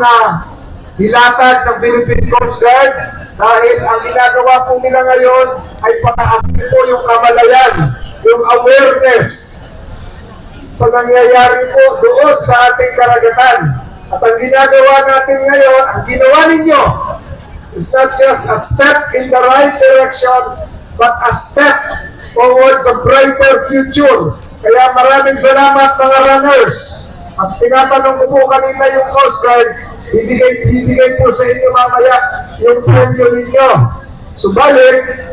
na nilatag ng Philippine Coast Guard dahil ang ginagawa po nila ngayon ay pataasin po yung kamalayan, yung awareness sa nangyayari po doon sa ating karagatan. At ang ginagawa natin ngayon, ang ginawa ninyo, is not just a step in the right direction, but a step towards a brighter future. Kaya maraming salamat mga runners. At tinatanong ko po kanina yung Coast Guard, bibigay, bibigay po sa inyo mamaya yung premyo ninyo. Subalit,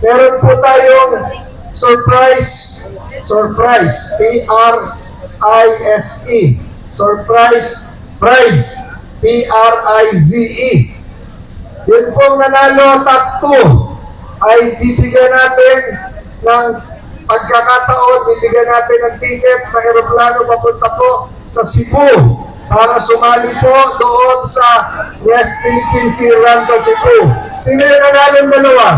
meron po tayong surprise, surprise, P-R-I-S-E, surprise prize, P-R-I-Z-E. Yun pong nanalo top 2 ay bibigyan natin ng pagkakataon, bibigyan natin ng ticket na aeroplano papunta po sa Cebu para sumali po doon sa West Philippine Sea Run sa Cebu. Sino yung nanalo dalawa?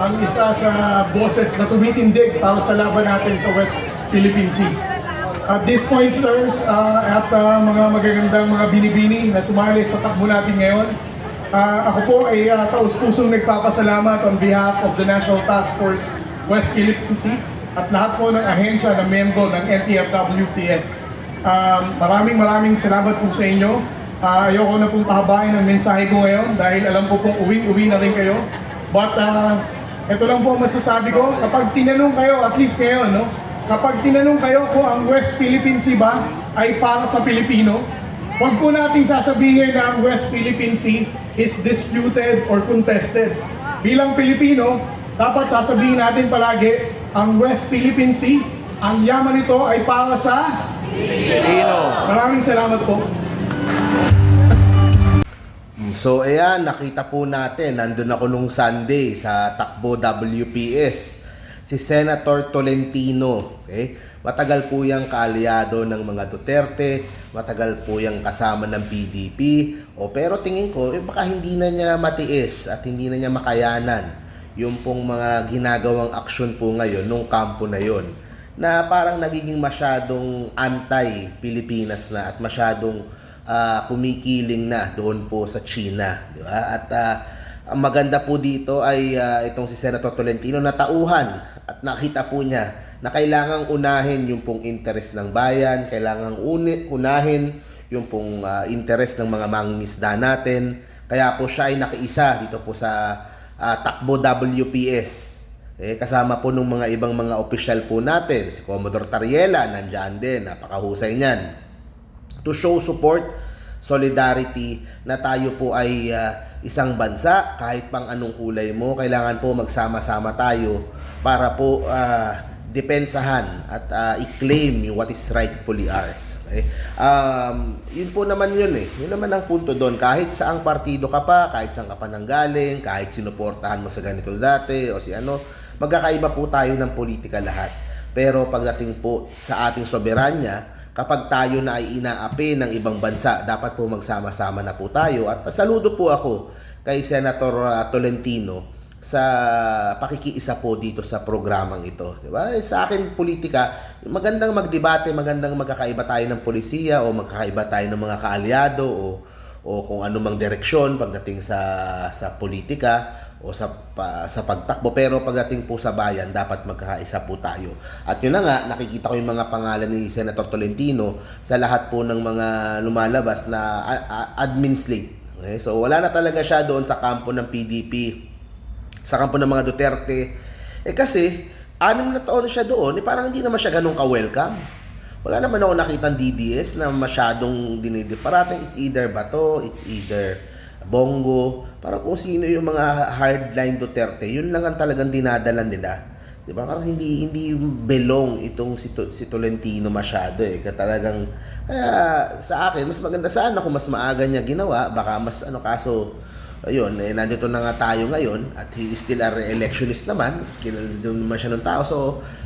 ang isa sa boses na tumitindig para sa laban natin sa West Philippine Sea. At this point, sirs, uh, at uh, mga magagandang mga binibini na sumali sa takbo natin ngayon, uh, ako po ay uh, taus-pusong nagpapasalamat on behalf of the National Task Force West Philippine Sea at lahat po ng ahensya na membro ng NTFWPS. Um, maraming maraming salamat po sa inyo. Uh, ayoko na pong pahabain ang mensahe ko ngayon dahil alam ko pong uwi-uwi na rin kayo. But uh, ito lang po ang masasabi ko, kapag tinanong kayo, at least ngayon, no? Kapag tinanong kayo kung ang West Philippine Sea ba ay para sa Pilipino, huwag po nating sasabihin na ang West Philippine Sea is disputed or contested. Bilang Pilipino, dapat sasabihin natin palagi, ang West Philippine Sea, ang yaman nito ay para sa Pilipino. Maraming salamat po. So ayan, nakita po natin, nandun ako nung Sunday sa Takbo WPS, si Senator Tolentino. Okay? Matagal po yung kaalyado ng mga Duterte, matagal po yung kasama ng PDP. O pero tingin ko, eh, baka hindi na niya matiis at hindi na niya makayanan yung pong mga ginagawang aksyon po ngayon nung kampo na yon na parang nagiging masyadong anti-Pilipinas na at masyadong ah, kumikiling na doon po sa China, di ba? At ah, ang maganda po dito ay ah, itong si Senator Tolentino na tauhan at nakita po niya na kailangang unahin yung pong interest ng bayan, kailangang uni, unahin yung pong ah, interest ng mga mangingisda natin. Kaya po siya ay nakiisa dito po sa ah, Takbo WPS. Eh, kasama po ng mga ibang mga opisyal po natin, si Commodore Tariela, nandyan din, napakahusay niyan. To show support, solidarity na tayo po ay ah, isang bansa kahit pang anong kulay mo, kailangan po magsama-sama tayo para po ah, depensahan at ah, i-claim yung what is rightfully ours. Okay? Um, yun po naman yun eh. Yun naman ang punto doon. Kahit saang partido ka pa, kahit saan ka pa nanggaling, kahit sinuportahan mo sa ganito dati o si ano, magkakaiba po tayo ng politika lahat. Pero pagdating po sa ating soberanya, kapag tayo na ay inaapi ng ibang bansa, dapat po magsama-sama na po tayo. At saludo po ako kay Senator uh, Tolentino sa pakikiisa po dito sa programang ito. Di ba? Eh, Sa akin, politika, magandang magdebate, magandang magkakaiba tayo ng polisiya o magkakaiba tayo ng mga kaalyado o o kung ano mang direksyon pagdating sa sa politika o sa pa, sa pagtakbo pero pagdating po sa bayan dapat magkakaisa po tayo. At yun na nga nakikita ko yung mga pangalan ni Senator Tolentino sa lahat po ng mga lumalabas na admin slate. Okay? So wala na talaga siya doon sa kampo ng PDP sa kampo ng mga Duterte. Eh kasi, anim na taon siya doon, eh parang hindi naman siya ganun ka-welcome. Wala naman ako nakitang DDS na masyadong dinidi. Parating it's either Bato, it's either Bongo. Parang kung sino yung mga hardline Duterte, yun lang ang talagang dinadala nila. Di ba? Parang hindi hindi belong itong si, si Tolentino masyado eh. Kaya talagang kaya sa akin mas maganda sana kung mas maaga niya ginawa, baka mas ano kaso ayun, eh, nandito na nga tayo ngayon at he is still a re-electionist naman. Kilala naman siya ng tao. So,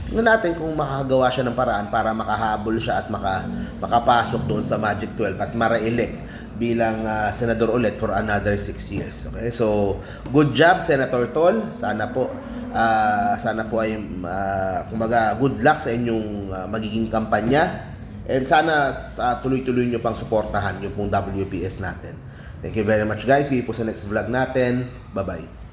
tingnan natin kung makakagawa siya ng paraan para makahabol siya at maka, makapasok doon sa Magic 12 at mara-elect bilang ah, senador ulit for another 6 years. Okay? So, good job Senator Tol. Sana po ah, sana po ay ah, kumaga good luck sa inyong ah, magiging kampanya And sana ah, tuloy-tuloy nyo pang suportahan yung pong WPS natin. Thank you very much guys. See you po sa next vlog natin. Bye-bye.